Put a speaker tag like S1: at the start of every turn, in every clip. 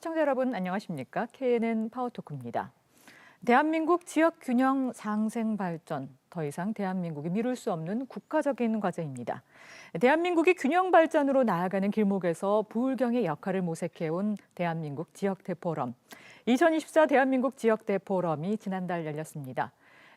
S1: 시청자 여러분 안녕하십니까? KNN 파워토크입니다. 대한민국 지역 균형 상생 발전 더 이상 대한민국이 미룰 수 없는 국가적인 과제입니다. 대한민국이 균형 발전으로 나아가는 길목에서 부울경의 역할을 모색해온 대한민국 지역 대 포럼. 2024 대한민국 지역 대 포럼이 지난달 열렸습니다.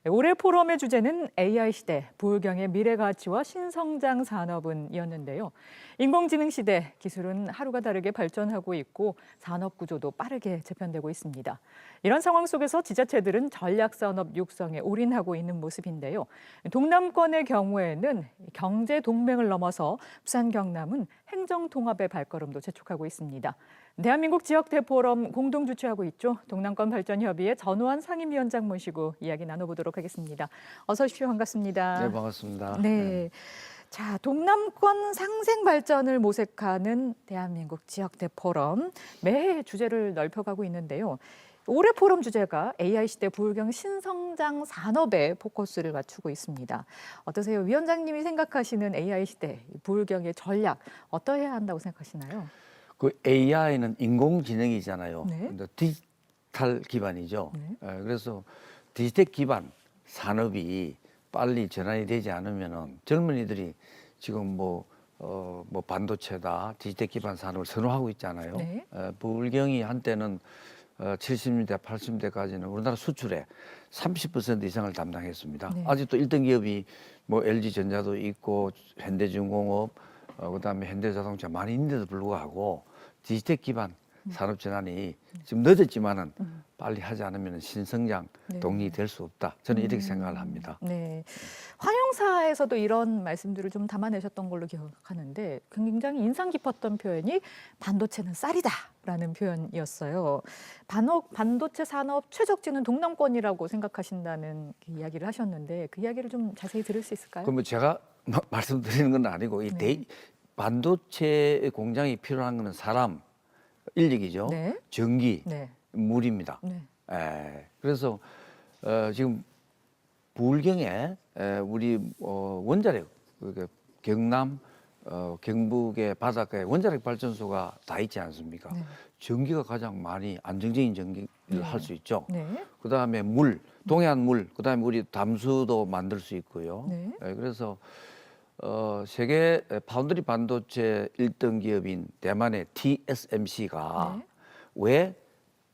S1: 올해 포럼의 주제는 AI 시대, 부울경의 미래 가치와 신성장 산업은이었는데요. 인공지능 시대, 기술은 하루가 다르게 발전하고 있고 산업 구조도 빠르게 재편되고 있습니다. 이런 상황 속에서 지자체들은 전략 산업 육성에 올인하고 있는 모습인데요. 동남권의 경우에는 경제 동맹을 넘어서 부산 경남은 행정 통합의 발걸음도 재촉하고 있습니다. 대한민국 지역대 포럼 공동 주최하고 있죠. 동남권 발전 협의회 전우환 상임위원장 모시고 이야기 나눠보도록 하겠습니다. 어서 오십시오. 반갑습니다.
S2: 네, 반갑습니다.
S1: 네. 자, 동남권 상생 발전을 모색하는 대한민국 지역대 포럼 매해 주제를 넓혀가고 있는데요. 올해 포럼 주제가 AI 시대 부울경 신성장 산업에 포커스를 맞추고 있습니다. 어떠세요? 위원장님이 생각하시는 AI 시대 부울경의 전략 어떠해야 한다고 생각하시나요?
S2: 그 AI는 인공지능이잖아요.
S1: 네.
S2: 근데 디지털 기반이죠.
S1: 네.
S2: 예, 그래서 디지털 기반 산업이 빨리 전환이 되지 않으면은 젊은이들이 지금 뭐, 어, 뭐 반도체다 디지털 기반 산업을 선호하고 있잖아요.
S1: 네.
S2: 에, 부울경이 한때는 어, 70년대, 80년대까지는 우리나라 수출의 30% 이상을 담당했습니다.
S1: 네.
S2: 아직도 1등 기업이 뭐 LG전자도 있고 현대중공업, 어, 그다음에 현대자동차 많이 있는데도 불구하고 디지털 기반 산업 전환이 지금 늦었지만은 빨리 하지 않으면 신성장
S1: 네.
S2: 동력이 될 수 없다. 저는 이렇게 생각을 합니다.
S1: 네. 환영사에서도 이런 말씀들을 좀 담아내셨던 걸로 기억하는데 굉장히 인상 깊었던 표현이 반도체는 쌀이다라는 표현이었어요. 반도, 반도체 산업 최적지는 동남권이라고 생각하신다는 그 이야기를 하셨는데 그 이야기를 좀 자세히 들을 수 있을까요?
S2: 그러면 제가 마- 말씀드리는 건 아니고 이
S1: 네.
S2: 대, 반도체 공장이 필요한 거는 사람, 인력이죠.
S1: 네.
S2: 전기,
S1: 네.
S2: 물입니다.
S1: 네.
S2: 에, 그래서 어, 지금 부울경에 에, 우리 어, 원자력 그 경남 어, 경북의 바닷가에 원자력 발전소가 다 있지 않습니까?
S1: 네.
S2: 전기가 가장 많이 안정적인 전기를
S1: 네.
S2: 할수 있죠.
S1: 네.
S2: 그 다음에 물, 동해안 물, 그 다음에 우리 담수도 만들 수 있고요.
S1: 네.
S2: 예, 그래서 어, 세계 파운드리 반도체 일등 기업인 대만의 TSMC가
S1: 네.
S2: 왜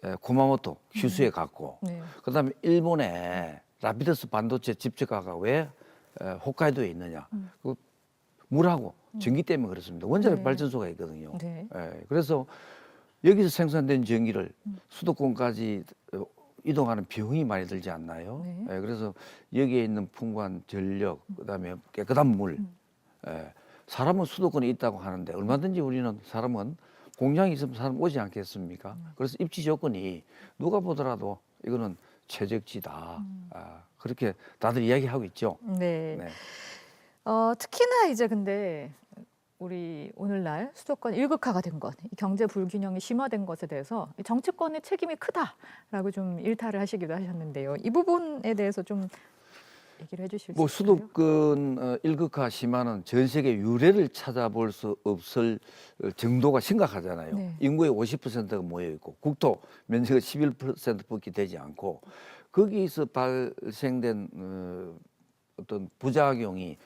S2: 에, 구마모토 휴수에 갔고
S1: 네.
S2: 그다음에 일본의 라피더스 반도체 집적가가 왜 에, 홋카이도에 있느냐?
S1: 음.
S2: 그 물하고 전기 때문에 그렇습니다. 원자력
S1: 네.
S2: 발전소가 있거든요.
S1: 네.
S2: 예, 그래서 여기서 생산된 전기를
S1: 음.
S2: 수도권까지 어, 이동하는 비용이 많이 들지 않나요?
S1: 네.
S2: 예, 그래서 여기에 있는 풍부한 전력, 그다음에 깨끗한 물,
S1: 음.
S2: 예, 사람은 수도권에 있다고 하는데 얼마든지 우리는 사람은 공장이 있으면 사람 오지 않겠습니까?
S1: 음.
S2: 그래서 입지 조건이 누가 보더라도 이거는 최적지다.
S1: 음.
S2: 아, 그렇게 다들 이야기하고 있죠.
S1: 네.
S2: 네.
S1: 어, 특히나 이제 근데 우리 오늘날 수도권 일극화가 된 것, 이 경제 불균형이 심화된 것에 대해서 이 정치권의 책임이 크다라고 좀 일탈을 하시기도 하셨는데요. 이 부분에 대해서 좀 얘기를 해주실
S2: 뭐
S1: 수 있을까요?
S2: 수도권 어, 일극화 심화는 전 세계 유례를 찾아볼 수 없을 어, 정도가 심각하잖아요.
S1: 네.
S2: 인구의 50%가 모여 있고 국토 면적의 11%밖에 되지 않고 거기서 발생된 어, 어떤 부작용이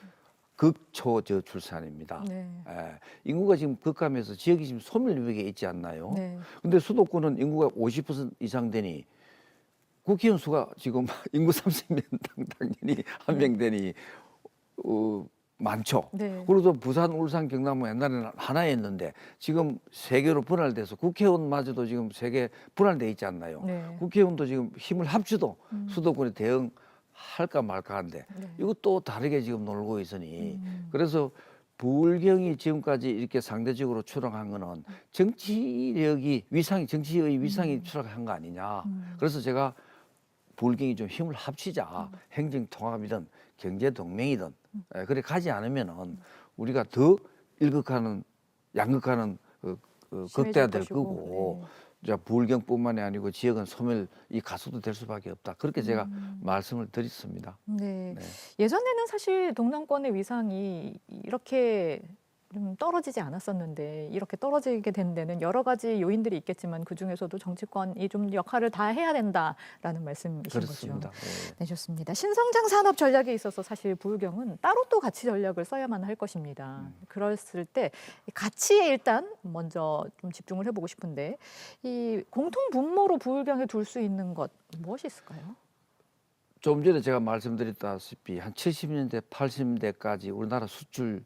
S2: 극초 저출산입니다.
S1: 네.
S2: 예, 인구가 지금 급감해서 지역이 지금 소멸 위기에 있지 않나요?
S1: 네.
S2: 근데 수도권은 인구가 50% 이상 되니 국회의원 수가 지금 인구 30명 당- 당연히 한 명 되니 어, 많죠.
S1: 네.
S2: 그리고 또 부산, 울산, 경남은 옛날에는 하나였는데 지금 세 개로 분할돼서 국회의원마저도 지금 세 개 분할돼 있지 않나요?
S1: 네.
S2: 국회의원도 지금 힘을 합쳐도
S1: 음.
S2: 수도권에 대응 할까 말까 한데
S1: 네.
S2: 이것도 다르게 지금 놀고 있으니
S1: 음.
S2: 그래서 부울경이 지금까지 이렇게 상대적으로 추락한 거는 정치력이 위상이 정치의 위상이 추락한 거 아니냐.
S1: 음.
S2: 그래서 제가 부울경이 좀 힘을 합치자 행정 통합이든 경제 동맹이든 에, 그래 가지 않으면은 우리가 더 일극하는 양극하는 어, 어,
S1: 심해질
S2: 극대화될
S1: 것이고,
S2: 거고 자 부울경뿐만이 아니고 지역은 소멸 이 가속도 될 수밖에 없다. 그렇게 제가
S1: 음.
S2: 말씀을 드렸습니다.
S1: 네.
S2: 네.
S1: 예전에는 사실 동남권의 위상이 이렇게 좀 떨어지지 않았었는데 이렇게 떨어지게 된 데는 여러 가지 요인들이 있겠지만 그 중에서도 정치권이 좀 역할을 다 해야 된다라는 말씀이신
S2: 그렇습니다.
S1: 거죠.
S2: 예.
S1: 네, 좋습니다. 신성장 산업 전략에 있어서 사실 부울경은 따로 또 가치 전략을 써야만 할 것입니다.
S2: 음.
S1: 그랬을 때이 가치에 일단 먼저 좀 집중을 해보고 싶은데 이 공통 분모로 부울경에 둘 수 있는 것 무엇이 있을까요?
S2: 좀 전에 제가 말씀드렸다시피 한 70년대, 80년대까지 우리나라 수출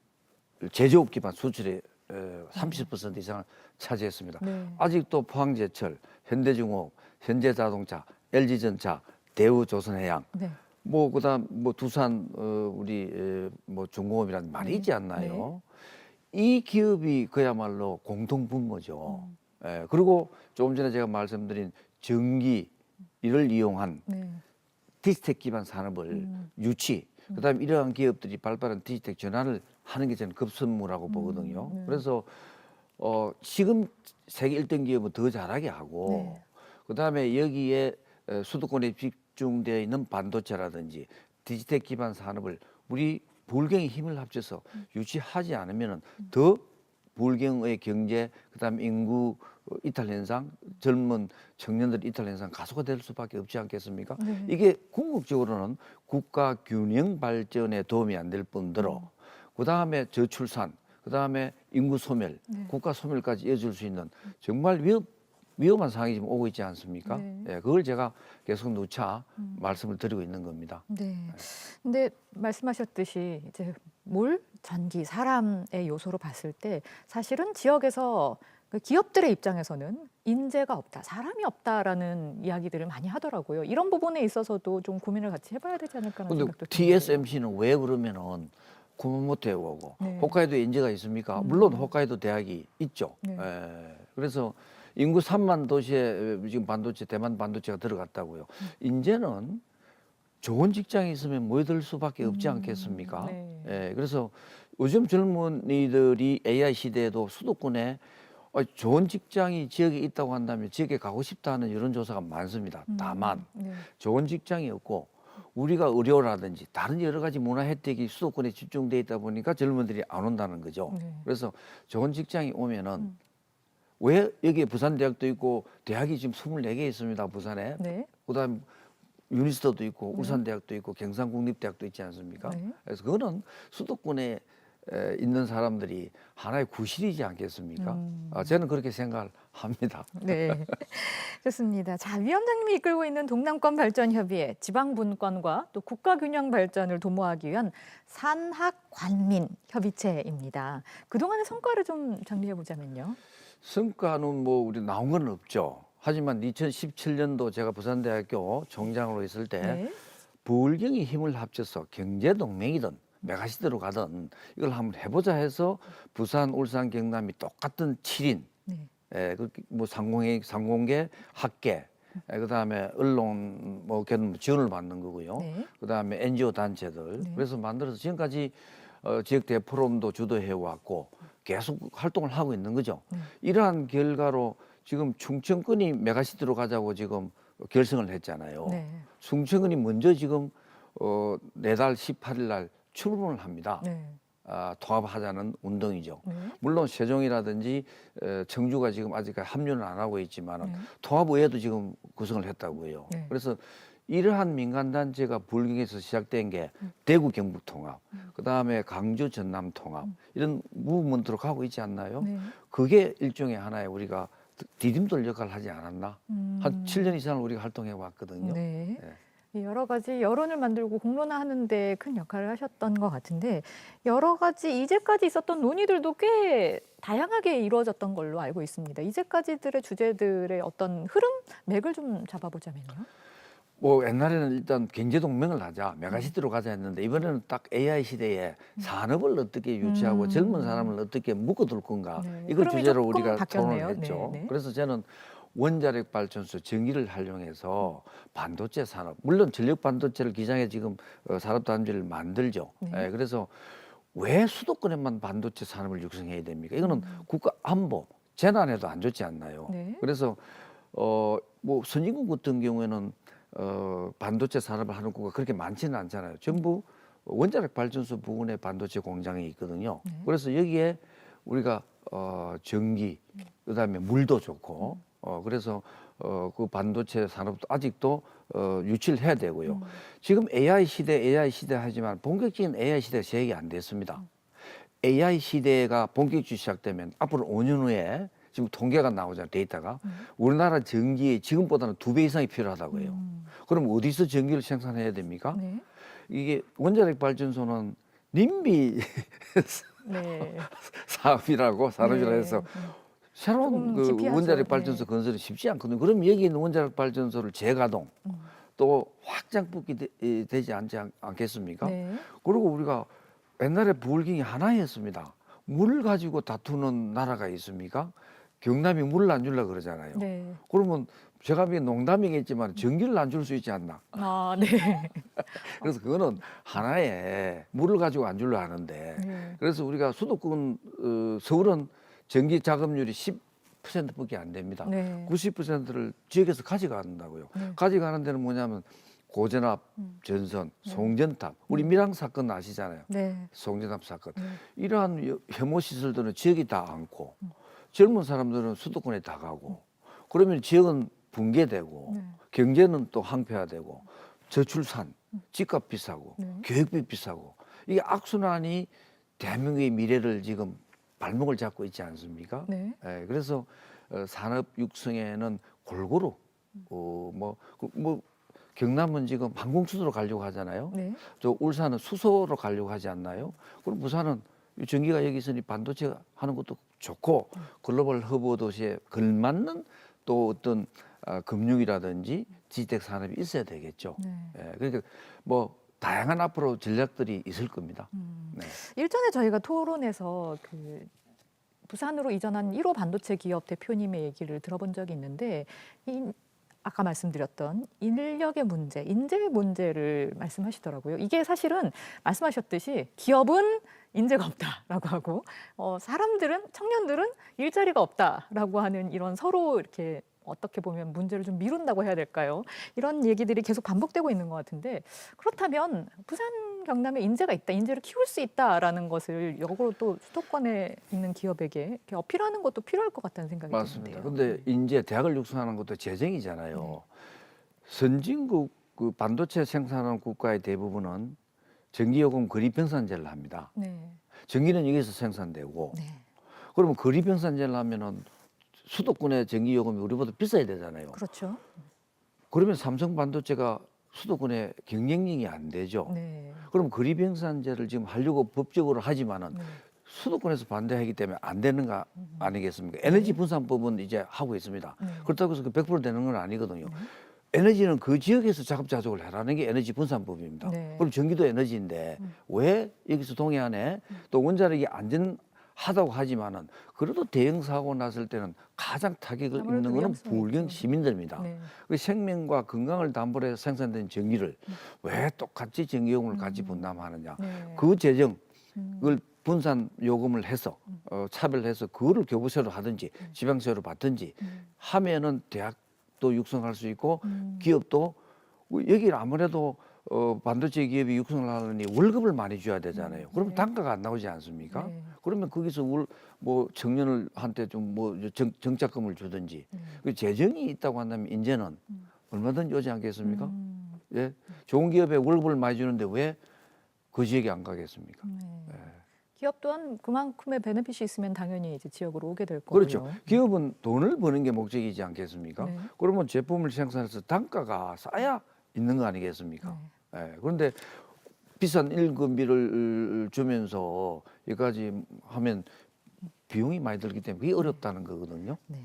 S2: 제조업 기반 수출의 어, 30% 이상을 차지했습니다.
S1: 네.
S2: 아직도 포항제철, 현대중공업, 현대자동차, LG전차, 대우조선해양,
S1: 네.
S2: 뭐 그다음 뭐 두산 어, 우리 에, 뭐 중공업이라는 말이
S1: 네.
S2: 있지 않나요? 이 기업이 그야말로 공통 분모죠.
S1: 음.
S2: 예, 그리고 조금 전에 제가 말씀드린 전기 이를 이용한
S1: 네.
S2: 디지텍 기반 산업을
S1: 음.
S2: 유치, 그다음에 이러한 기업들이 발빠른 디지텍 전환을 하는 게 저는 급선무라고 보거든요.
S1: 네.
S2: 그래서 어, 지금 세계 1등 기업은 더 잘하게 하고,
S1: 네.
S2: 그다음에 여기에 에, 수도권에 집중되어 있는 반도체라든지 디지텍 기반 산업을 우리 불경의 힘을 합쳐서 유치하지 않으면은 더 불경의 경제, 그다음에 인구 어, 이탈 현상, 젊은 청년들 이탈 현상 가속화 될 수밖에 없지 않겠습니까?
S1: 네.
S2: 이게 궁극적으로는 국가 균형 발전에 도움이 안 될 뿐더러 그 다음에 저출산, 그 다음에 인구 소멸,
S1: 네.
S2: 국가 소멸까지 이어질 수 있는 정말 위험, 위험한 상황이 지금 오고 있지 않습니까?
S1: 네. 음.
S2: 예, 그걸 제가 계속 누차 말씀을 드리고 있는 겁니다.
S1: 네. 근데 말씀하셨듯이 이제 물, 전기, 사람의 요소로 봤을 때 사실은 지역에서 그 기업들의 입장에서는 인재가 없다, 사람이 없다라는 이야기들을 많이 하더라고요. 이런 부분에 있어서도 좀 고민을 같이 해봐야 되지 않을까라는
S2: 근데
S1: 생각도.
S2: TSMC는 왜 그러면은 구몬모토에 오고
S1: 네.
S2: 홋카이도에 인재가 있습니까?
S1: 음.
S2: 물론 홋카이도 대학이 있죠.
S1: 네.
S2: 예. 그래서 인구 3만 도시에 지금 반도체 대만 반도체가 들어갔다고요.
S1: 음.
S2: 인재는 좋은 직장이 있으면 모여들 수밖에 없지
S1: 음,
S2: 않겠습니까?
S1: 네.
S2: 예. 그래서 요즘 젊은이들이 AI 시대에도 수도권에 어, 좋은 직장이 지역에 있다고 한다면 지역에 가고 싶다는 이런 조사가 많습니다.
S1: 음,
S2: 다만
S1: 네.
S2: 좋은 직장이 없고 우리가 의료라든지 다른 여러 가지 문화 혜택이 수도권에 집중돼 있다 보니까 젊은들이 안 온다는 거죠.
S1: 네.
S2: 그래서 좋은 직장이 오면은
S1: 음.
S2: 왜 여기에 부산 대학도 있고 대학이 지금 24개 있습니다. 부산에.
S1: 네.
S2: 그다음 유니스터도 있고
S1: 네.
S2: 울산 대학도 있고 경상 국립대학도 있지 않습니까?
S1: 네.
S2: 그래서 그거는 수도권에 에, 있는 사람들이 하나의 구실이지 않겠습니까?
S1: 음.
S2: 아, 저는 그렇게 생각을 합니다.
S1: 네. 좋습니다. 자, 위원장님이 이끌고 있는 동남권 발전 협의회 지방 분권과 또 국가 균형 발전을 도모하기 위한 산학 관민 협의체입니다. 그동안의 성과를 좀 정리해 보자면요.
S2: 성과는 뭐 우리 나온 건 없죠. 하지만 2017년도 제가 부산대학교 총장으로 있을 때
S1: 네.
S2: 부울경이 힘을 합쳐서 경제 동맹이든 메가시대로 가든 이걸 한번 해보자 해서 부산, 울산, 경남이 똑같은 7인
S1: 네.
S2: 예, 그뭐 상공회, 상공계, 학계, 예, 그다음에 언론 뭐 걔는 지원을 받는 거고요.
S1: 네.
S2: 그다음에 NGO 단체들
S1: 네.
S2: 그래서 만들어서 지금까지 어, 지역 대 포럼도 주도해 왔고 계속 활동을 하고 있는 거죠.
S1: 네.
S2: 이러한 결과로 지금 충청권이 메가시티로 가자고 지금 결성을 했잖아요.
S1: 네.
S2: 충청권이 먼저 지금 어, 내달 18일 날 출범을 합니다.
S1: 네.
S2: 아, 통합하자는 운동이죠.
S1: 네.
S2: 물론 세종이라든지 에, 청주가 지금 아직 합류는 안 하고 있지만
S1: 네.
S2: 통합의회도 지금 구성을 했다고 해요.
S1: 네.
S2: 그래서 이러한 민간단체가 불경에서 시작된 게 대구 경북 통합, 그 다음에 강주 전남 통합 이런 무브먼트로 가고 있지 않나요?
S1: 네.
S2: 그게 일종의 하나의 우리가 디딤돌 역할을 하지 않았나?
S1: 음.
S2: 한 7년 이상을 우리가 활동해 왔거든요.
S1: 네.
S2: 네.
S1: 이 여러 가지 여론을 만들고 공론화하는데 큰 역할을 하셨던 것 같은데 여러 가지 이제까지 있었던 논의들도 꽤 다양하게 이루어졌던 걸로 알고 있습니다. 이제까지들의 주제들의 어떤 흐름 맥을 좀 잡아보자면요.
S2: 뭐 옛날에는 일단 경제 동맹을 하자, 메가시티로 가자 했는데 이번에는 딱 AI 시대에 산업을 어떻게 유치하고
S1: 음.
S2: 젊은 사람을 어떻게 묶어둘 건가
S1: 네.
S2: 이걸
S1: 흐름이
S2: 주제로
S1: 조금
S2: 우리가
S1: 바뀌었네요.
S2: 토론을 했죠.
S1: 네, 네.
S2: 그래서 저는 원자력 발전소 전기를 활용해서 반도체 산업, 물론 전력 반도체를 기장에 지금 어, 산업 단지를 만들죠.
S1: 네.
S2: 예, 그래서 왜 수도권에만 반도체 산업을 육성해야 됩니까? 이거는
S1: 음.
S2: 국가 안보 재난에도 안 좋지 않나요?
S1: 네.
S2: 그래서 어 뭐 선진국 같은 경우에는 어 반도체 산업을 하는 국가 그렇게 많지는 않잖아요. 전부 원자력 발전소 부근에 반도체 공장이 있거든요.
S1: 네.
S2: 그래서 여기에 우리가 어, 전기, 그다음에 물도 좋고, 어, 그래서 어, 그 반도체 산업도 아직도 어, 유치를 해야 되고요. 지금 AI 시대, AI 시대 하지만 본격적인 AI 시대가 시작이 안 됐습니다. AI 시대가 본격적으로 시작되면 앞으로 5년 후에 지금 통계가 나오잖아요, 데이터가. 우리나라 전기의 지금보다는 두 배 이상이 필요하다고 해요. 그럼 어디서 전기를 생산해야 됩니까?
S1: 네.
S2: 이게 원자력 발전소는 님비
S1: 네.
S2: 사업이라고 산업이라
S1: 네.
S2: 해서 새로운
S1: 조금
S2: 그. 원자력
S1: 네.
S2: 발전소 건설이 쉽지 않거든요. 그럼 여기 있는 원자력 발전소를 재가동
S1: 음.
S2: 또 확장 뽑기 되, 이- 되지 않지 않, 않겠습니까?
S1: 네.
S2: 그리고 우리가 옛날에 부울경이 하나였습니다. 물을 가지고 다투는 나라가 있습니까? 경남이 물을 안 줄라 그러잖아요.
S1: 네.
S2: 그러면 제가 보기엔 농담이겠지만 전기를 안 줄 수 있지 않나.
S1: 아, 네.
S2: 그래서 그거는 하나의 물을 가지고 안 줄라 하는데
S1: 네.
S2: 그래서 우리가 수도권 어, 서울은 전기 자금률이 10%밖에 안 됩니다.
S1: 네.
S2: 90%를 지역에서 가져간다고요.
S1: 네.
S2: 가져가는 데는 뭐냐면 고전압,
S1: 음.
S2: 전선, 송전탑. 우리 밀항 사건 아시잖아요.
S1: 네.
S2: 송전탑 사건.
S1: 네.
S2: 이러한 여- 혐오 시설들은 지역이 다 않고 젊은 사람들은 수도권에 다 가고 그러면 지역은 붕괴되고
S1: 네.
S2: 경제는 또 항폐화되고 저출산, 집값 비싸고
S1: 네.
S2: 교육비 비싸고 이게 악순환이 대한민국의 미래를 지금 발목을 잡고 있지 않습니까?
S1: 네.
S2: 예, 그래서 어, 산업 육성에는 골고루 어, 뭐, 그, 뭐 경남은 지금 항공 수도로 가려고 하잖아요.
S1: 네.
S2: 저 울산은 수소로 가려고 하지 않나요? 그럼 부산은 이 전기가 여기 있으니 반도체 하는 것도 좋고 글로벌 허브 도시에 걸맞는 또 어떤 아, 금융이라든지 디지텍 산업이 있어야 되겠죠.
S1: 네.
S2: 예, 그러니까 뭐 다양한 앞으로 전략들이 있을 겁니다.
S1: 음.
S2: 네.
S1: 일전에 저희가 토론에서 그 부산으로 이전한 1호 반도체 기업 대표님의 얘기를 들어본 적이 있는데 이 아까 말씀드렸던 인력의 문제, 인재 문제를 말씀하시더라고요. 이게 사실은 말씀하셨듯이 기업은 인재가 없다라고 하고 어, 사람들은 청년들은 일자리가 없다라고 하는 이런 서로 이렇게 어떻게 보면 문제를 좀 미룬다고 해야 될까요? 이런 얘기들이 계속 반복되고 있는 것 같은데 그렇다면 부산 경남에 인재가 있다, 인재를 키울 수 있다라는 것을 역으로 또 수도권에 있는 기업에게 어필하는 것도 필요할 것 같다는 생각이
S2: 맞습니다.
S1: 드는데요.
S2: 근데 이제 대학을 육성하는 것도 재정이잖아요. 선진국 그 반도체 생산하는 국가의 대부분은 전기요금 거리평산제를 합니다.
S1: 네,
S2: 전기는 여기서 생산되고
S1: 네,
S2: 그러면 거리평산제를 하면은 수도권의 전기요금이 우리보다 비싸야 되잖아요.
S1: 그렇죠.
S2: 그러면 삼성 반도체가 수도권에 경쟁력이 안 되죠.
S1: 네,
S2: 그럼 거리평산제를 지금 하려고 법적으로 하지만은
S1: 네,
S2: 수도권에서 반대하기 때문에 안 되는 거 아니겠습니까? 에너지 분산법은 이제 하고 있습니다.
S1: 네.
S2: 그렇다고 해서 그100% 되는 건 아니거든요. 에너지는 그 지역에서 자급자족을 해라는 게 에너지 분산법입니다.
S1: 네.
S2: 그럼 전기도 에너지인데 왜 여기서 동해안에 또 원자력이 안전하다고 하지만은 그래도 대형 사고 났을 때는 가장 타격을 입는 거는
S1: 있죠.
S2: 시민들입니다.
S1: 네.
S2: 그 생명과 건강을 담보로 해서 생산된 전기를 왜 똑같이 전기요금을 같이 분담하느냐?
S1: 네.
S2: 그 재정
S1: 음.
S2: 분산 요금을 해서 어, 차별해서 그거를 교부세로 하든지 지방세로 받든지
S1: 음.
S2: 하면은 대학 도 육성할 수 있고
S1: 음.
S2: 기업도 뭐 여기 아무래도 어, 반도체 기업이 육성을 하려니 월급을 많이 줘야 되잖아요. 그러면
S1: 네.
S2: 단가가 안 나오지 않습니까?
S1: 네.
S2: 그러면 거기서 월, 뭐 청년을 한테 좀 뭐 정착금을 주든지
S1: 네.
S2: 그 재정이 있다고 한다면 이제는 얼마든지 오지 않겠습니까?
S1: 음.
S2: 예, 좋은 기업에 월급을 많이 주는데 왜 그 지역에 안 가겠습니까?
S1: 네. 기업 또한 그만큼의 베네핏이 있으면 당연히 이제 지역으로 오게 될 거고요.
S2: 그렇죠. 기업은 돈을 버는 게 목적이지 않겠습니까?
S1: 네.
S2: 그러면 제품을 생산해서 단가가 싸야 있는 거 아니겠습니까? 예, 그런데 비싼 일금비를 주면서 여기까지 하면 비용이 많이 들기 때문에 그게 어렵다는 거거든요.
S1: 네.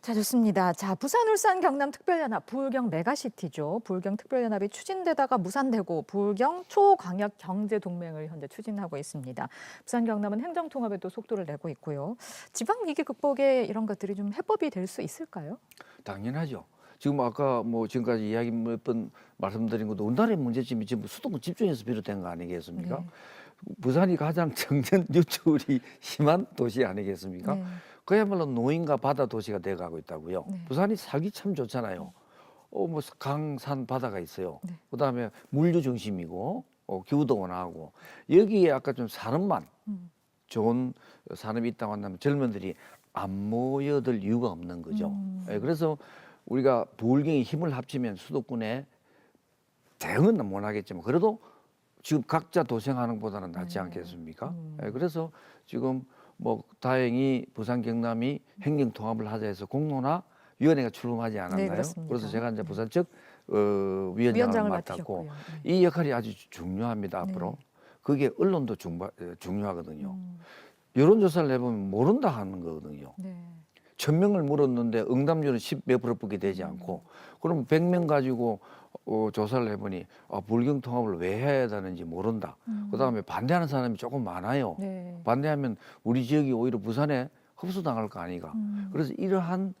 S1: 자 좋습니다. 자 부산, 울산, 경남 특별연합 부울경 메가시티죠. 부울경 특별연합이 추진되다가 무산되고 부울경 초광역 경제 동맹을 현재 추진하고 있습니다. 부산, 경남은 행정 통합에 또 속도를 내고 있고요. 지방 위기 극복에 이런 것들이 좀 해법이 될 수 있을까요?
S2: 당연하죠. 지금 아까 뭐 지금까지 이야기 몇 번 말씀드린 것도 우리나라의 문제점이 지금 수도권 집중해서 비롯된 거 아니겠습니까?
S1: 네.
S2: 부산이 가장 청년 유출이 심한 도시 아니겠습니까?
S1: 네.
S2: 그야말로 노인과 바다 도시가 돼가고 있다고요.
S1: 네.
S2: 부산이 살기 참 좋잖아요. 어, 뭐 강산 바다가 있어요.
S1: 네.
S2: 그다음에 물류 중심이고 어, 기후도 원하고 여기에 아까 좀 산업만
S1: 음.
S2: 좋은 산업이 있다고 한다면 젊은들이 안 모여들 이유가 없는 거죠.
S1: 음.
S2: 예, 그래서 우리가 부울경이 힘을 합치면 수도권에 대응은 못 하겠지만 그래도 지금 각자 도생하는 것보다는 낫지
S1: 네.
S2: 않겠습니까?
S1: 음.
S2: 예, 그래서 지금 뭐 다행히 부산 경남이 행정 통합을 하자 해서 공론화 위원회가 출범하지 않았나요?
S1: 네, 그렇습니다.
S2: 래서 제가 이제 부산 측 어, 위원장을
S1: 위원장을
S2: 맡았고
S1: 맡으셨고요. 네.
S2: 이 역할이 아주 중요합니다
S1: 네.
S2: 앞으로. 그게 언론도 중바, 어, 중요하거든요.
S1: 음,
S2: 여론조사를 해보면 모른다 하는 거거든요.
S1: 네.
S2: 천 명을 물었는데 응답률은 10몇 프로 밖에 되지 않고 그러면 100명 가지고 어, 조사를 해보니 아, 불경 통합을 왜 해야 되는지 모른다.
S1: 음.
S2: 그다음에 반대하는 사람이 조금 많아요.
S1: 네.
S2: 반대하면 우리 지역이 오히려 부산에 흡수당할 거 아니가.
S1: 음.
S2: 그래서 이러한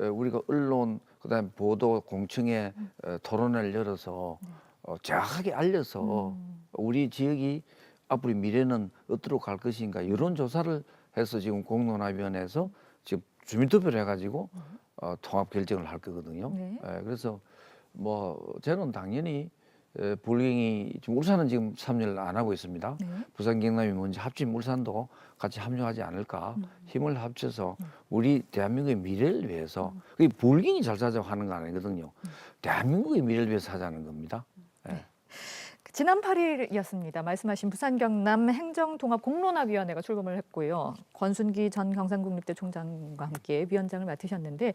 S2: 어, 우리가 언론 그다음에 보도 공청회 어, 토론회를 열어서 어, 정확하게 알려서
S1: 음.
S2: 우리 지역이 앞으로 미래는 어디로 갈 것인가 여론 조사를 해서 지금 공론화위원회에서 지금 주민투표를 해가지고 어, 통합 결정을 할 거거든요.
S1: 네.
S2: 예, 그래서 뭐 저는 당연히 에, 불경이 지금 울산은 지금 참여를 안 하고 있습니다.
S1: 네.
S2: 부산 경남이 먼저 합친 울산도 같이 합류하지 않을까 힘을 합쳐서 우리 대한민국의 미래를 위해서 그게 불경이 잘 사자고 하는 거 아니거든요. 대한민국의 미래를 위해서 하자는 겁니다. 예.
S1: 지난 8일이었습니다. 말씀하신 부산 경남 행정통합 공론화위원회가 출범을 했고요. 권순기 전 경상국립대 총장과 함께 위원장을 맡으셨는데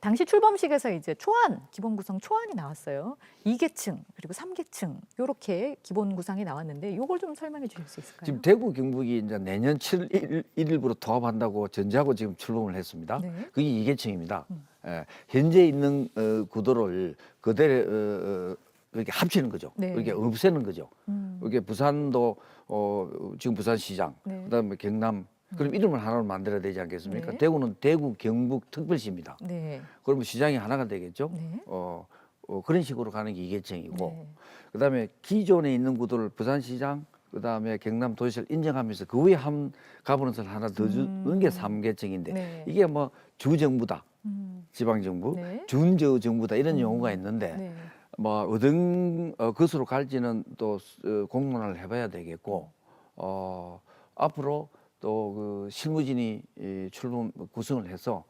S1: 당시 출범식에서 이제 초안 기본 구성 초안이 나왔어요. 2계층 그리고 3계층 이렇게 기본 구상이 나왔는데 이걸 좀 설명해 주실 수 있을까요?
S2: 지금 대구 경북이 이제 내년 7일 1일부로 통합한다고 전제하고 지금 출범을 했습니다.
S1: 네.
S2: 그게 이계층입니다.
S1: 음.
S2: 예, 현재 있는 어, 구도를 그대로 어, 어, 그렇게 합치는 거죠.
S1: 네.
S2: 그렇게 없애는 거죠.
S1: 음.
S2: 이게 부산도 어, 지금 부산시장,
S1: 네.
S2: 그다음에 경남. 그럼 이름을 하나로 만들어야 되지 않겠습니까?
S1: 네.
S2: 대구는 대구 경북 특별시입니다.
S1: 네.
S2: 그러면 시장이 하나가 되겠죠.
S1: 네.
S2: 어, 어, 그런 식으로 가는 게 이계층이고,
S1: 네.
S2: 그다음에 기존에 있는 구도를 부산시장, 그다음에 경남 도시를 인정하면서 그 위에 한 가버넌스를 하나 더 주는
S1: 음.
S2: 게 삼계층인데
S1: 네.
S2: 이게 뭐 주정부다,
S1: 음.
S2: 지방정부,
S1: 네.
S2: 준저 정부다 이런
S1: 음.
S2: 용어가 있는데
S1: 네.
S2: 뭐 어떤 어, 것으로 갈지는 또 어, 공론화를 해봐야 되겠고 어, 앞으로 또 그 실무진이 이 출범 구성을 해서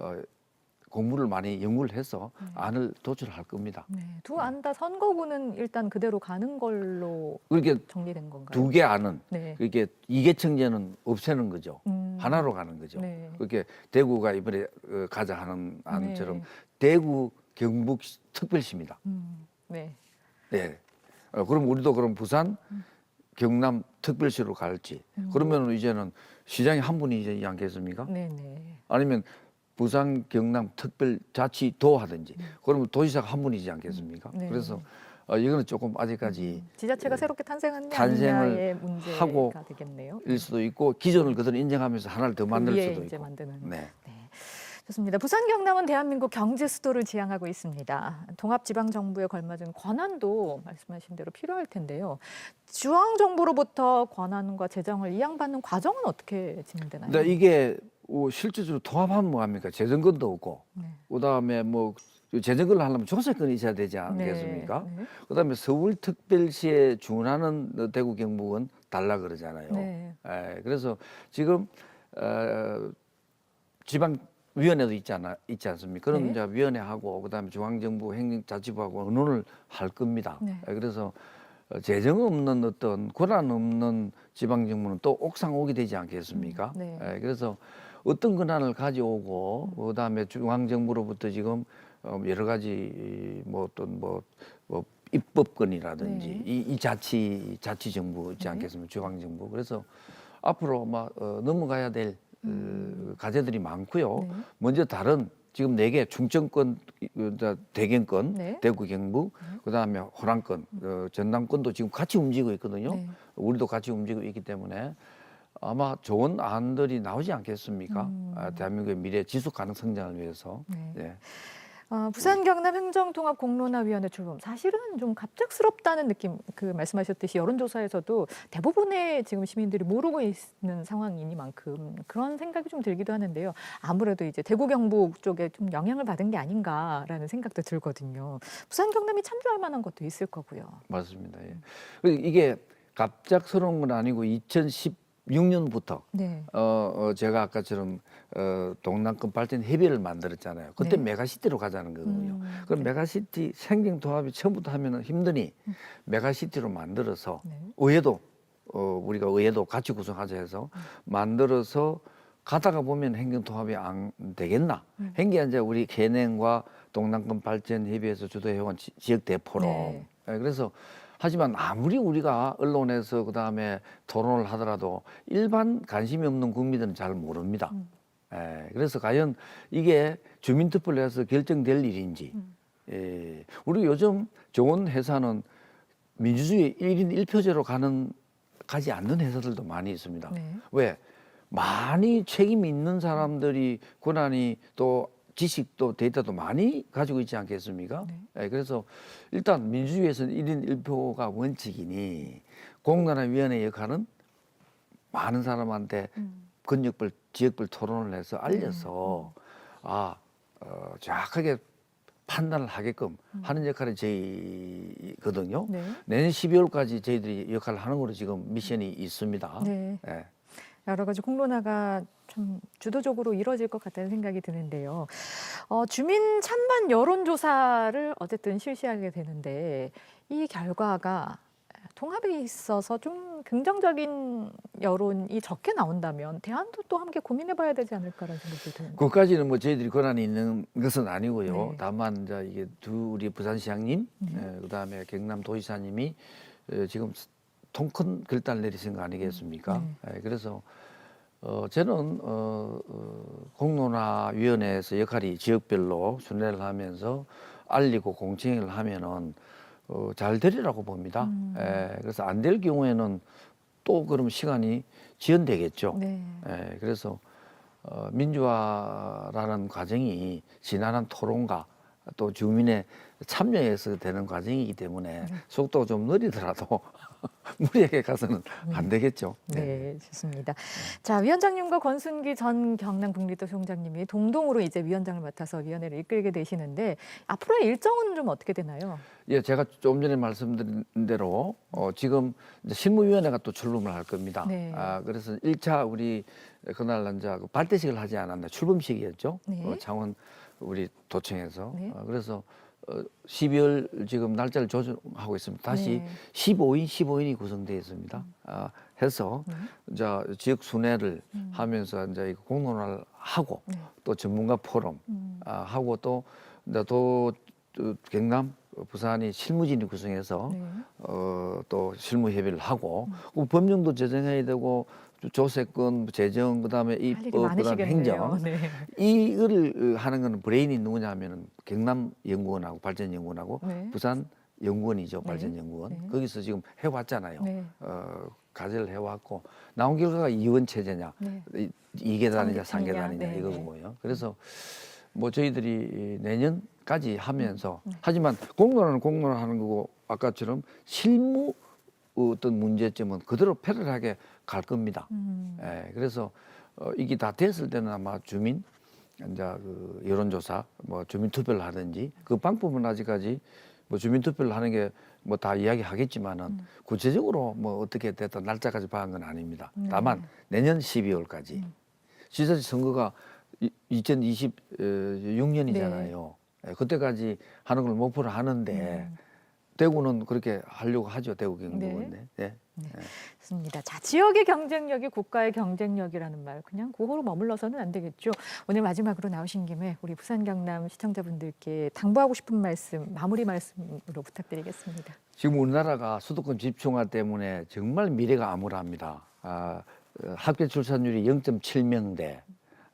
S2: 어, 공부를 많이 연구를 해서 안을 도출할 겁니다.
S1: 네. 두 안 다 선거구는 일단 그대로 가는 걸로
S2: 그렇게
S1: 정리된 건가요?
S2: 두 개 안은
S1: 네.
S2: 이렇게 이계청제는 없애는 거죠.
S1: 음.
S2: 하나로 가는 거죠.
S1: 네.
S2: 그렇게 대구가 이번에 어, 가자 하는 안처럼
S1: 네.
S2: 대구 경북 특별시입니다.
S1: 음. 네.
S2: 네. 어, 그럼 우리도 그럼 부산, 경남 특별시로 갈지. 그러면 이제는 시장이 한 분이지 않겠습니까?
S1: 네, 네.
S2: 아니면 부산, 경남 특별 자치도 하든지. 그러면 도지사가 한 분이지 않겠습니까?
S1: 네.
S2: 그래서 어, 이거는 조금 아직까지
S1: 지자체가 새롭게 탄생하느냐
S2: 탄생을
S1: 아니냐의 문제가
S2: 하고
S1: 되겠네요.
S2: 일 수도 있고 기존을 그대로 인정하면서 하나를 더 만들
S1: 그 위에
S2: 수도
S1: 이제
S2: 있고.
S1: 만드는.
S2: 네.
S1: 네. 좋습니다. 부산 경남은 대한민국 경제 수도를 지향하고 있습니다. 통합 지방 정부에 걸맞은 권한도 말씀하신 대로 필요할 텐데요. 중앙 정부로부터 권한과 재정을 이양받는 과정은 어떻게 진행되나요?
S2: 근데 이게 어, 실질적으로 통합하면 뭐합니까? 재정권도 없고,
S1: 네.
S2: 그다음에 뭐 재정권을 하려면 조세권이 있어야 되지 않겠습니까?
S1: 네.
S2: 그다음에 서울특별시에 준하는 어, 대구 경북은 달라 그러잖아요.
S1: 네.
S2: 에, 그래서 지금 어, 지방 위원회도 있잖아 있지 않습니까? 그런
S1: 네.
S2: 이제 위원회하고 그다음에 중앙정부 행정자치부하고 의논을 할 겁니다.
S1: 네.
S2: 에, 그래서 어, 재정 없는 어떤 권한 없는 지방 정부는 또 옥상 오게 되지 않겠습니까?
S1: 음, 네.
S2: 에, 그래서 어떤 권한을 가져오고 그다음에 중앙 정부로부터 지금 어, 여러 가지 뭐 어떤 뭐, 뭐 입법권이라든지
S1: 네.
S2: 이, 이 자치 자치 정부 있지
S1: 네.
S2: 않겠습니까? 중앙 정부. 그래서 앞으로 막 어, 넘어가야 될 어, 과제들이 많고요.
S1: 네.
S2: 먼저 다른 지금 네개 그, 저, 대경권,
S1: 네.
S2: 대구 경북, 그다음에 호남권, 어, 전남권도 지금 같이 움직이고 있거든요.
S1: 네.
S2: 우리도 같이 움직이고 있기 때문에 아마 좋은 안들이 나오지 않겠습니까?
S1: 음.
S2: 아, 대한민국의 미래 지속 가능 성장을 위해서.
S1: 네.
S2: 네.
S1: 어, 부산 경남 행정통합 공론화위원회 출범 사실은 좀 갑작스럽다는 느낌 그 말씀하셨듯이 여론조사에서도 대부분의 지금 시민들이 모르고 있는 상황이니만큼 그런 생각이 좀 들기도 하는데요. 아무래도 이제 대구 경북 쪽에 좀 영향을 받은 게 아닌가라는 생각도 들거든요. 부산 경남이 참조할 만한 것도 있을 거고요.
S2: 맞습니다. 예. 그리고 이게 갑작스러운 건 아니고 2010 2016년부터
S1: 네.
S2: 어, 어 제가 아까처럼 어 동남권 발전 협의를 만들었잖아요. 그때
S1: 네.
S2: 메가시티로 가자는 거거든요.
S1: 음,
S2: 그럼
S1: 네.
S2: 메가시티 생경 통합이 처음부터 하면은 힘드니 메가시티로 만들어서
S1: 네.
S2: 의회도 어 우리가 의회도 같이 구성하자 해서 만들어서 가다가 보면 행정 통합이 안 되겠나?
S1: 음.
S2: 행기 이제 우리 개냉과 동남권 발전 협의회에서 주도해온 지- 지역 대포럼.
S1: 네.
S2: 예, 그래서 하지만 아무리 우리가 언론에서 그 다음에 토론을 하더라도 일반 관심이 없는 국민들은 잘 모릅니다.
S1: 음.
S2: 예, 그래서 과연 이게 주민투표를 해서 결정될 일인지.
S1: 음.
S2: 예, 우리 요즘 좋은 회사는 민주주의 일인일표제로 가는 가지 않는 회사들도 많이 있습니다.
S1: 네.
S2: 왜? 많이 책임 있는 사람들이 권한이 또 지식도 데이터도 많이 가지고 있지 않겠습니까?
S1: 네.
S2: 예, 그래서 일단 민주주의에서는 일인일표가 원칙이니 공론화위원회 역할은 많은 사람한테
S1: 음.
S2: 근육별, 지역별 토론을 해서 알려서 아, 어, 정확하게 판단을 하게끔 하는 역할이 저희거든요.
S1: 네.
S2: 내년 12월까지 저희들이 역할을 하는 걸로 지금 미션이 있습니다.
S1: 네.
S2: 예.
S1: 여러 가지 공론화가 좀 주도적으로 이루어질 것 같다는 생각이 드는데요. 어, 주민 찬반 여론조사를 어쨌든 실시하게 되는데 이 결과가 통합에 있어서 좀 긍정적인 여론이 적게 나온다면 대안도 또 함께 고민해봐야 되지 않을까라는 생각이 드는데.
S2: 그까지는 뭐 저희들이 권한이 있는 것은 아니고요.
S1: 네.
S2: 다만 이제 이게 두 우리 부산시장님,
S1: 네.
S2: 예, 그다음에 경남 도지사님이 예, 지금 통 큰 결단을 내리신 거 아니겠습니까?
S1: 네.
S2: 예, 그래서 어, 저는 어, 어, 공론화위원회에서 역할이 지역별로 순회를 하면서 알리고 공청회를 하면은 어, 잘 되리라고 봅니다.
S1: 음.
S2: 예, 그래서 안 될 경우에는 또 그럼 시간이 지연되겠죠.
S1: 네.
S2: 예, 그래서 어, 민주화라는 과정이 지난한 토론과 또 주민의 참여에서 되는 과정이기 때문에 속도가 좀 느리더라도 무리하게 가서는 안 되겠죠.
S1: 네, 좋습니다. 자, 위원장님과 권순기 전 경남 국립도 총장님이 동동으로 이제 위원장을 맡아서 위원회를 이끌게 되시는데 앞으로의 일정은 좀 어떻게 되나요?
S2: 예, 제가 좀 전에 말씀드린 대로 어, 지금 이제 실무위원회가 또 출범을 할 겁니다.
S1: 네.
S2: 아, 그래서 일차 우리 그날 그 발대식을 하지 않았나 출범식이었죠.
S1: 네.
S2: 어, 창원 우리 도청에서.
S1: 네.
S2: 어, 그래서 어, 12월 지금 날짜를 조정하고 있습니다. 다시
S1: 네.
S2: 15인, 15인이 구성되어 있습니다. 아, 해서
S1: 네.
S2: 이제 지역 순회를
S1: 음.
S2: 하면서 이제 공론화를 하고
S1: 네.
S2: 또 전문가 포럼
S1: 음.
S2: 아, 하고 또 이제 또, 또 경남 부산이 실무진이 구성해서
S1: 네.
S2: 어, 또 실무 협의를 하고 그 법령도 제정해야 되고 조세권 재정 그다음에 입법 그다음에
S1: 많으시겠네요.
S2: 행정
S1: 네.
S2: 이거를 하는 거는 브레인이 누구냐면은 경남 연구원하고 발전 연구원하고
S1: 네.
S2: 부산 연구원이죠
S1: 네.
S2: 발전 연구원
S1: 네.
S2: 거기서 지금 해왔잖아요.
S1: 네.
S2: 어, 과제를 해왔고 나온 결과가 이원 체제냐
S1: 네.
S2: 이- 이계단이냐
S1: 삼계단이냐.
S2: 상계 단이냐
S1: 네,
S2: 이거고요. 그래서 뭐 저희들이 내년까지 하면서
S1: 음, 네.
S2: 하지만 공론화는 공론화하는 거고 아까처럼 실무 어떤 문제점은 그대로 패러하게 갈 겁니다.
S1: 음.
S2: 예, 그래서 어, 이게 다 됐을 때는 아마 주민 이제 그 여론조사 뭐 주민 투표를 하든지 그 방법은 아직까지 뭐 주민 투표를 하는 게 뭐 다 이야기하겠지만은
S1: 음.
S2: 구체적으로 뭐 어떻게 됐다 날짜까지 봐한 건 아닙니다.
S1: 네.
S2: 다만 내년 12월까지
S1: 음.
S2: 지자체 선거가 2026년이잖아요. 예, 그때까지 하는 걸 목표로 하는데
S1: 음.
S2: 대구는 그렇게 하려고 하죠. 대구 경북은. 네. 네.
S1: 좋습니다. 자, 지역의 경쟁력이 국가의 경쟁력이라는 말 그냥 그거로 머물러서는 안 되겠죠. 오늘 마지막으로 나오신 김에 우리 부산 경남 시청자분들께 당부하고 싶은 말씀, 마무리 말씀으로 부탁드리겠습니다.
S2: 지금 우리나라가 수도권 집중화 때문에 정말 미래가 암울합니다. 아, 어, 학교 출산율이 0.7명대.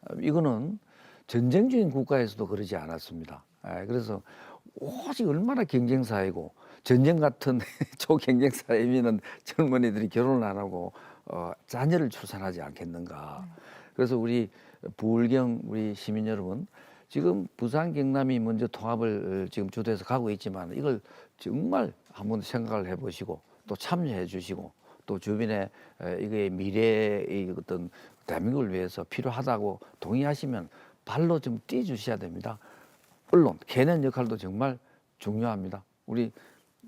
S2: 어, 이거는 전쟁 중인 국가에서도 그러지 않았습니다. 아, 그래서 오직 얼마나 경쟁사회고 전쟁 같은 초경쟁 사회면은 젊은이들이 결혼을 안 하고 어, 자녀를 출산하지 않겠는가. 그래서 우리 부울경 우리 시민 여러분 지금 부산 경남이 먼저 통합을 어, 지금 주도해서 가고 있지만 이걸 정말 한번 생각을 해보시고 또 참여해 주시고 또 주변에 에, 이거의 미래의 어떤 대한민국을 위해서 필요하다고 동의하시면 발로 좀 뛰어주셔야 됩니다. 언론, 개는 역할도 정말 중요합니다. 우리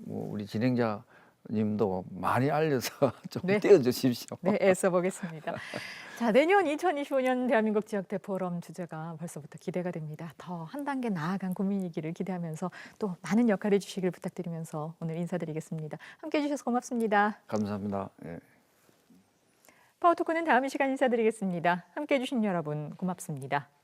S2: 뭐 우리 진행자 님도 많이 알려서 좀
S1: 네.
S2: 띄워주십시오.
S1: 네, 애써 보겠습니다. 자, 내년 2025년 대한민국 지역대 포럼 주제가 벌써부터 기대가 됩니다. 더 한 단계 나아간 고민이기를 기대하면서 또 많은 역할을 해주시길 부탁드리면서 오늘 인사드리겠습니다. 함께 해 주셔서 고맙습니다.
S2: 감사합니다. 예.
S1: 파워토크는 다음 이 시간 인사드리겠습니다. 함께 해 주신 여러분 고맙습니다.